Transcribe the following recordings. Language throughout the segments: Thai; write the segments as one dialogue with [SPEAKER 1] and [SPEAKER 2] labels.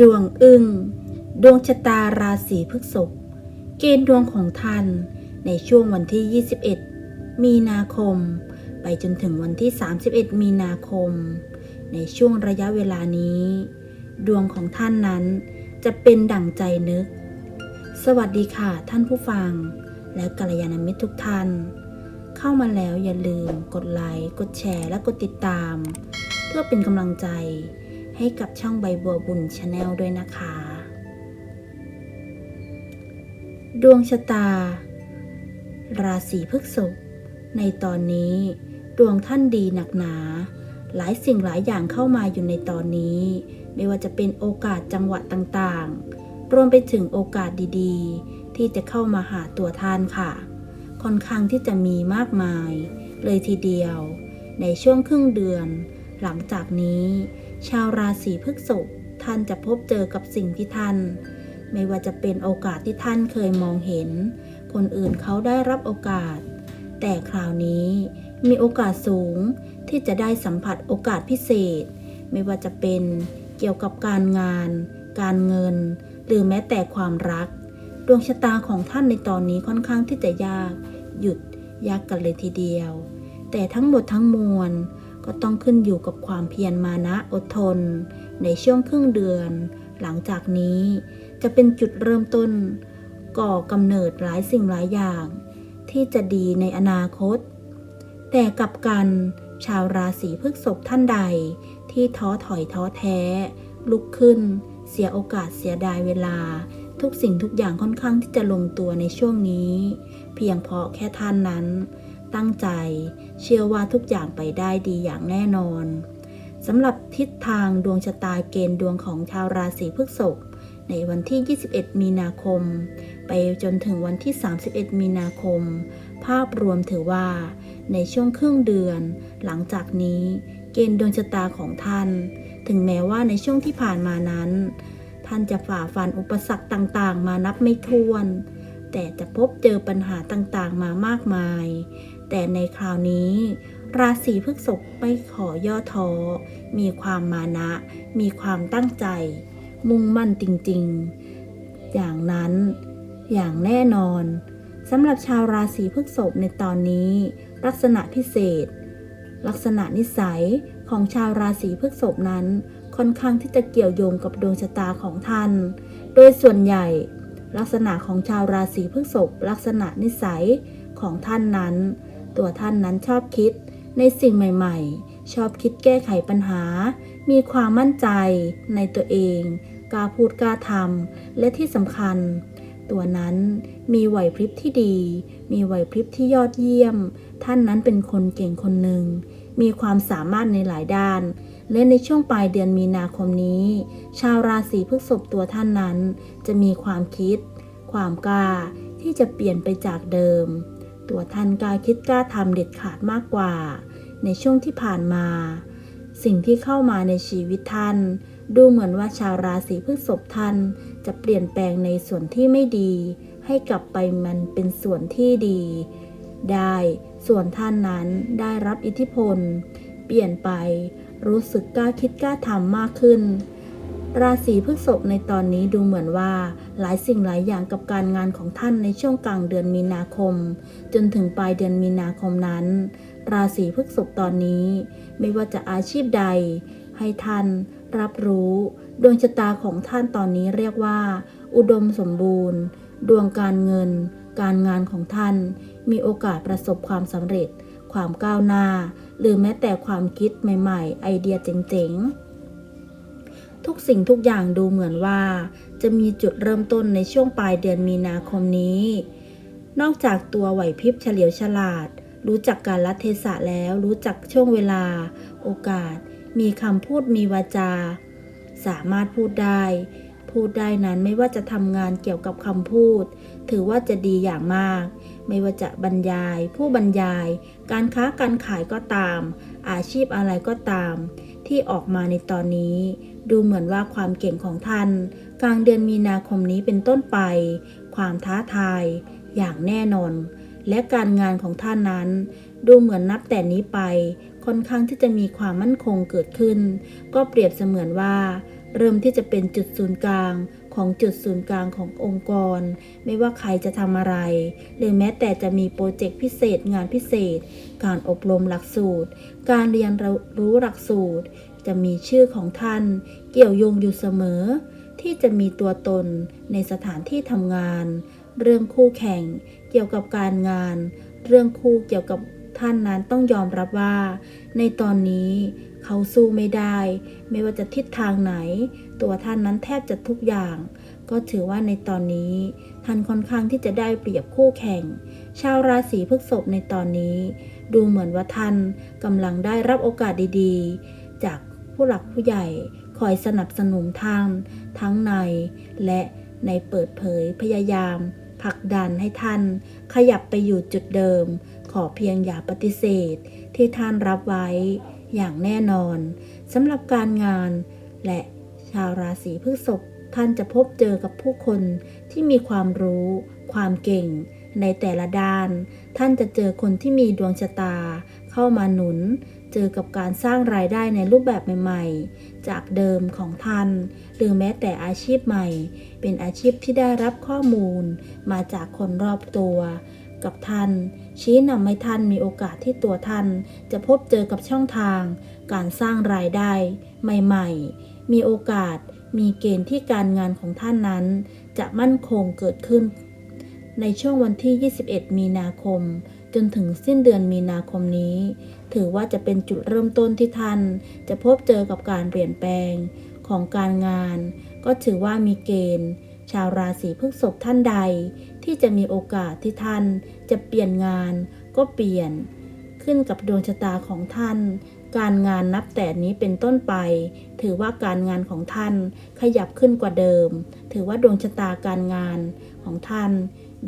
[SPEAKER 1] ดวงอึง้งดวงชะตาราศีพฤษภเกณฑ์ดวงของท่านในช่วงวันที่ 21 มีนาคม ไปจนถึงวันที่ 31 มีนาคม ในช่วงระยะเวลานี้ ดวงของท่านนั้นจะเป็นดั่งใจนึก สวัสดีค่ะท่านผู้ฟัง และกัลยาณมิตรทุกท่าน เข้ามาแล้วอย่าลืมกดไลค์ กดแชร์ และกดติดตาม เพื่อเป็นกำลังใจ ให้กับช่องใบบัวบุญชาแนลด้วยนะคะ ดวงชะตา ราศีพฤษภในตอนนี้ดวงท่านดีหนักหนา หลายสิ่งหลายอย่างเข้ามาอยู่ในตอนนี้ ไม่ว่าจะเป็นโอกาสจังหวะต่างๆ รวมไปถึงโอกาสดีๆ ที่จะเข้ามาหาตัวท่านค่ะ ค่อนข้างที่จะมีมากมาย เลยทีเดียว ในช่วงครึ่งเดือน หลังจากนี้ ชาวราศีพฤษภท่านจะพบเจอกับสิ่งที่ท่าน ไม่ว่าจะเป็นโอกาสที่ท่านเคยมองเห็น คนอื่นเขาได้รับโอกาส แต่คราวนี้มีโอกาสสูงที่จะได้สัมผัสโอกาสพิเศษ ไม่ว่าจะเป็นเกี่ยวกับการงาน การเงิน หรือแม้แต่ความรัก ดวงชะตาของท่านในตอนนี้ค่อนข้างที่จะยาก หยุดยากกันเลยทีเดียว แต่ทั้งหมดทั้งมวล ก็ต้องขึ้นอยู่กับความเพียรมานะอดทน ในช่วงครึ่งเดือน หลังจากนี้จะเป็นจุดเริ่มต้น ก่อกำเนิดหลายสิ่งหลายอย่าง ที่จะดีในอนาคต แต่กับกันชาวราศีพฤษภท่านใด ที่ท้อถอยท้อแท้ ลุกขึ้น เสียโอกาสเสียดายเวลา ทุกสิ่งทุกอย่างค่อนข้างที่จะลงตัวในช่วงนี้ เพียงเพราะแค่ท่านนั้น ตั้งใจ เชื่อว่าทุกอย่างไปได้ดีอย่างแน่นอนสำหรับทิศทางดวงชะตาเกณฑ์ดวงของชาวราศีพฤษภในวันที่ 21 มีนาคม ไปจนถึงวันที่ 31 มีนาคม ภาพรวมถือว่า ในช่วงครึ่งเดือน หลังจากนี้เกณฑ์ดวงชะตาของท่าน ถึงแม้ว่าในช่วงที่ผ่านมานั้น ท่านจะฝ่าฟันอุปสรรคต่างๆ มานับไม่ถ้วน แต่จะพบเจอปัญหาต่างๆ มามากมาย แต่ในคราวนี้ ราศีพฤษภไม่ขอย่อท้อ มีความมานะ มีความตั้งใจ มุ่งมั่นจริงๆ อย่างนั้นอย่างแน่นอนสำหรับชาวราศีพฤษภในตอนนี้ ลักษณะพิเศษ ลักษณะนิสัยของชาวราศีพฤษภนั้น ค่อนข้างที่จะเกี่ยวโยงกับดวงชะตาของท่าน โดยส่วนใหญ่ ลักษณะของชาวราศีพฤษภลักษณะนิสัยของท่านนั้น ตัวท่านนั้นชอบคิดในสิ่งใหม่ ๆ ชอบคิดแก้ไขปัญหา มีความมั่นใจในตัวเอง กล้าพูดกล้าทำ และที่สำคัญ ตัวนั้นมีไหวพริบที่ดี มีไหวพริบที่ยอดเยี่ยม ท่านนั้นเป็นคนเก่งคนหนึ่ง มีความสามารถในหลายด้าน และในช่วงปลายเดือนมีนาคมนี้ ชาวราศีพฤษภตัวท่านนั้น จะมีความคิด ความกล้าที่จะเปลี่ยนไปจากเดิม ตัวท่านกล้าคิดกล้าทำเด็ดขาดมากกว่า ในช่วงที่ผ่านมา สิ่งที่เข้ามาในชีวิตท่าน ดูเหมือนว่าชาวราศีพฤษภท่าน จะเปลี่ยนแปลงในส่วนที่ไม่ดี ให้กลับไปมันเป็นส่วนที่ดี ได้ส่วนท่านนั้นได้รับอิทธิพล เปลี่ยนไปรู้สึกกล้าคิดกล้าทำมากขึ้น ราศีพฤษภในตอนนี้ดูเหมือนว่า หลายสิ่งหลายอย่างกับการงานของท่านในช่วงกลางเดือนมีนาคม จนถึงปลายเดือนมีนาคมนั้น ราศีพฤษภตอนนี้ ไม่ว่าจะอาชีพใด ให้ท่านรับรู้ ดวงชะตาของท่านตอนนี้เรียกว่า อุดมสมบูรณ์ ดวงการเงิน การงานของท่าน มีโอกาสประสบความสำเร็จ ความก้าวหน้า หรือแม้แต่ความคิดใหม่ ๆ ไอเดียเจ๋งๆ ทุกสิ่งทุกอย่างดูเหมือนว่า จะมีจุดเริ่มต้นในช่วงปลายเดือนมีนาคมนี้ นอกจากตัวไหวพริบเฉลียวฉลาด รู้จักการละเทศะแล้ว รู้จักช่วงเวลา โอกาส มีคำพูดมีวาจา สามารถพูดได้ พูดได้นั้นไม่ว่าจะทำงานเกี่ยวกับคำพูด ถือว่าจะดีอย่างมาก ไม่ว่าจะบรรยาย ผู้บรรยาย การค้าการขายก็ตาม อาชีพอะไรก็ตาม ที่ออกมาในตอนนี้ ดูเหมือนว่าความเก่งของท่าน กลางเดือนมีนาคมนี้เป็นต้นไป ความท้าทาย อย่างแน่นอน และการงานของท่านนั้น ดูเหมือนนับแต่นี้ไป ค่อนข้างที่จะมีความมั่นคงเกิดขึ้น ก็เปรียบเสมือนว่า เริ่มที่จะเป็นจุดศูนย์กลางของจุดศูนย์กลางขององค์กร ไม่ว่าใครจะทำอะไร หรือแม้แต่จะมีโปรเจกต์พิเศษงานพิเศษ การอบรมหลักสูตร การเรียนรู้หลักสูตร จะมีชื่อของท่านเกี่ยวโยงอยู่เสมอ ที่จะมีตัวตนในสถานที่ทำงาน เรื่องคู่แข่ง เกี่ยวกับการงาน เรื่องคู่เกี่ยวกับท่านนั้นต้องยอมรับว่า ในตอนนี้เขาสู้ไม่ได้ ไม่ว่าจะทิศทางไหน ตัวท่านนั้นแทบจะทุกอย่าง ก็ถือว่าในตอนนี้ ท่านค่อนข้างที่จะได้เปรียบคู่แข่ง ชาวราศีพฤษภในตอนนี้ ดูเหมือนว่าท่านกำลังได้รับโอกาสดีๆ จาก ผู้หลักผู้ใหญ่คอยสนับสนุนทางทั้งใน และในเปิดเผยพยายามผลักดันให้ท่าน ขยับไปอยู่จุดเดิม ขอเพียงอย่าปฏิเสธ ที่ท่านรับไว้อย่างแน่นอนสำหรับการงาน และชาวราศีพฤษภท่านจะพบเจอกับผู้คนที่มีความรู้ ความเก่ง ในแต่ละด้าน ท่านจะเจอคนที่มีดวงชะตา เข้ามาหนุน เจอกับการสร้างรายได้ในรูปแบบใหม่ๆ จากเดิมของท่าน หรือแม้แต่อาชีพใหม่ เป็นอาชีพที่ได้รับข้อมูล มาจากคนรอบตัว กับท่าน ชี้นำให้ท่านมีโอกาสที่ตัวท่าน จะพบเจอกับช่องทาง การสร้างรายได้ใหม่ๆ มีโอกาสมีเกณฑ์ที่การงานของท่านนั้น จะมั่นคงเกิดขึ้น ในช่วงวันที่ 21 มีนาคม จนถึงสิ้นเดือนมีนาคมนี้ ถือว่าจะเป็นจุดเริ่มต้นที่ท่านจะพบเจอกับการเปลี่ยนแปลงของการงาน ก็ถือว่ามีเกณฑ์ ชาวราศีพฤษภท่านใด ที่จะมีโอกาสที่ท่านจะเปลี่ยนงานก็เปลี่ยน ขึ้นกับดวงชะตาของท่าน การงานนับแต่นี้เป็นต้นไป ถือว่าการงานของท่านขยับขึ้นกว่าเดิม ถือว่าดวงชะตาการงานของท่าน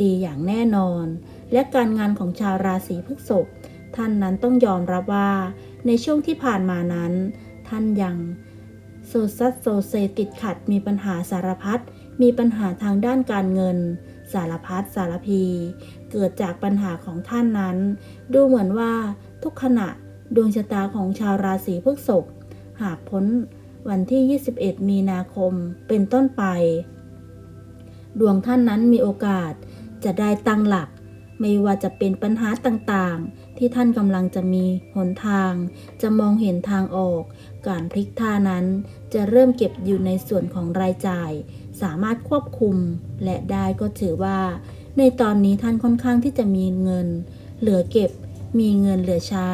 [SPEAKER 1] ดีอย่างแน่นอน และการงานของชาวราศีพฤษภท่านนั้นต้องยอมรับว่า ในช่วงที่ผ่านมานั้น ท่านยังโซซัสโซเซติดขัดมีปัญหาสารพัดมีปัญหาทางด้านการเงิน สารพัดสารพี เกิดจากปัญหาของท่านนั้น ดูเหมือนว่าทุกขณะดวงชะตาของชาวราศีพฤษภหากพ้นวันที่ 21 มีนาคมเป็นต้นไป ดวงท่านนั้นมีโอกาสจะได้ตั้งหลัก ไม่ว่าจะเป็นปัญหาต่างๆ ที่ท่านกำลังจะมีหนทาง จะมองเห็นทางออก การพลิกท่านั้นจะเริ่มเก็บอยู่ในส่วนของรายจ่าย สามารถควบคุมและได้ก็ถือว่า ในตอนนี้ท่านค่อนข้างที่จะมีเงิน เหลือเก็บ มีเงินเหลือใช้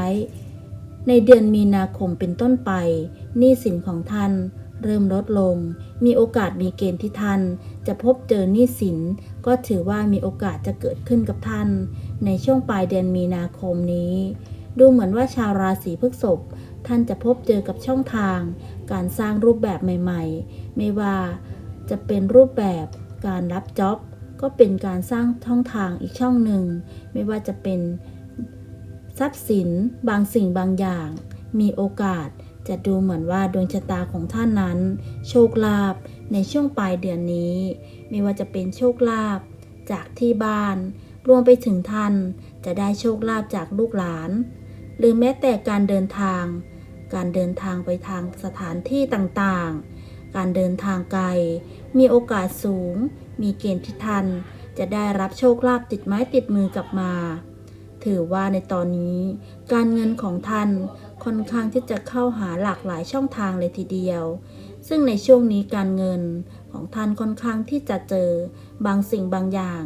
[SPEAKER 1] ในเดือนมีนาคมเป็นต้นไปหนี้สินของท่านเริ่มลดลง มีโอกาสมีเกณฑ์ที่ท่าน จะพบเจอหนี้สิน ก็ถือว่ามีโอกาสจะเกิดขึ้นกับท่าน ในช่วงปลายเดือนมีนาคมนี้ ดูเหมือนว่าชาวราศีพฤษภท่านจะพบเจอกับช่องทาง การสร้างรูปแบบใหม่ ๆ ไม่ว่าจะเป็นรูปแบบการรับจ็อบก็เป็นการสร้างช่องทางอีกช่องหนึ่ง ไม่ว่าจะเป็นทรัพย์สินบางสิ่งบางอย่าง มีโอกาสจะดูเหมือนว่าดวงชะตาของท่านนั้น โชคลาภ ในช่วงปลายเดือนนี้ ไม่ว่าจะเป็นโชคลาภจากที่บ้าน รวมไปถึงท่านจะได้โชคลาภจากลูกหลาน หรือแม้แต่การเดินทาง การเดินทางไปทางสถานที่ต่างๆ การเดินทางไกล มีโอกาสสูง มีเกณฑ์ที่ท่านจะได้รับโชคลาภติดไม้ติดมือกลับมา ถือว่าในตอนนี้การเงินของท่านค่อนข้างที่จะเข้าหาหลากหลายช่องทางเลยทีเดียว ซึ่งในช่วงนี้การเงินของท่านค่อนข้างที่จะเจอบางสิ่งบางอย่าง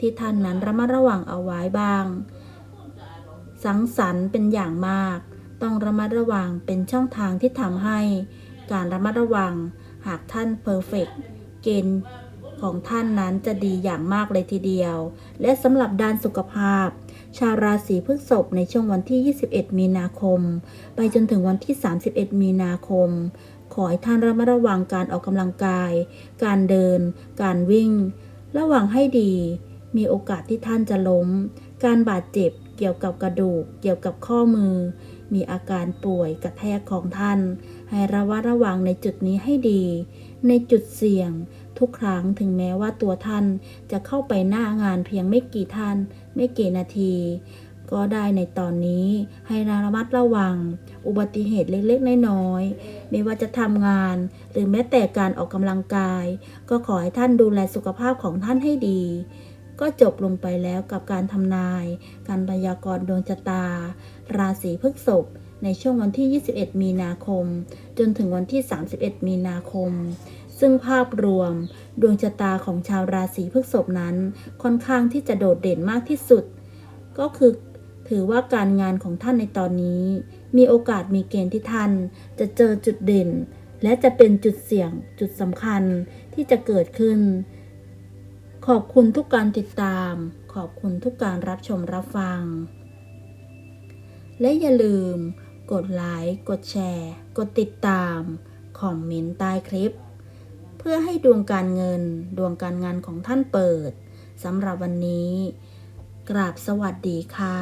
[SPEAKER 1] ที่ท่านนั้นระมัดระวังเอาไว้บ้าง สังสรรค์เป็นอย่างมาก ต้องระมัดระวังเป็นช่องทางที่ทำให้ การระมัดระวังหากท่านเพอร์เฟกเกณฑ์ของท่านนั้นจะดีอย่างมากเลยทีเดียว และสำหรับด้านสุขภาพ ชาวราศีพฤษภในช่วงวันที่ 21 มีนาคม ไปจนถึงวันที่ 31 มีนาคม ขอให้ท่านระมัดระวังการออกกำลังกาย การเดิน การวิ่ง ระวังให้ดี มีโอกาสที่ท่านจะล้ม การบาดเจ็บเกี่ยวกับกระดูก เกี่ยวกับข้อมือ มีอาการป่วยกระแทกของท่าน ให้ระวัดระวังในจุดนี้ให้ดี ในจุดเสี่ยง ทุกครั้งถึงแม้ว่าตัวท่านจะเข้าไปหน้างานเพียงไม่กี่ท่าน ไม่กี่นาที ก็ได้ในตอนนี้ให้ระมัดระวัง อุบัติเหตุเล็กๆ น้อยๆ ไม่ว่าจะทำงาน หรือแม้แต่การออกกำลังกาย ก็ขอให้ท่านดูแลสุขภาพของท่านให้ดี ก็จบลงไปแล้วกับการทำนาย การพยากรณ์ดวงชะตา ราศีพฤษภในช่วงวันที่ 21 มีนาคม จนถึงวันที่ 31 มีนาคม ซึ่งภาพรวม ดวงชะตาของชาวราศีพฤษภนั้น ค่อนข้างที่จะโดดเด่นมากที่สุด ก็คือถือว่าการงานของท่านในตอนนี้ มีโอกาสมีเกณฑ์ที่ท่าน จะเจอจุดเด่น และจะเป็นจุดเสี่ยงจุดสำคัญที่จะเกิดขึ้น ขอบคุณทุกการติดตาม ขอบคุณทุกการรับชมรับฟัง และอย่าลืม กดไลค์กดแชร์ กดติดตามคอมเมนต์ใต้คลิป พื่อให้ดวงการเงินดวงการงานของท่านเปิดสำหรับวันนี้ กราบสวัสดีค่ะ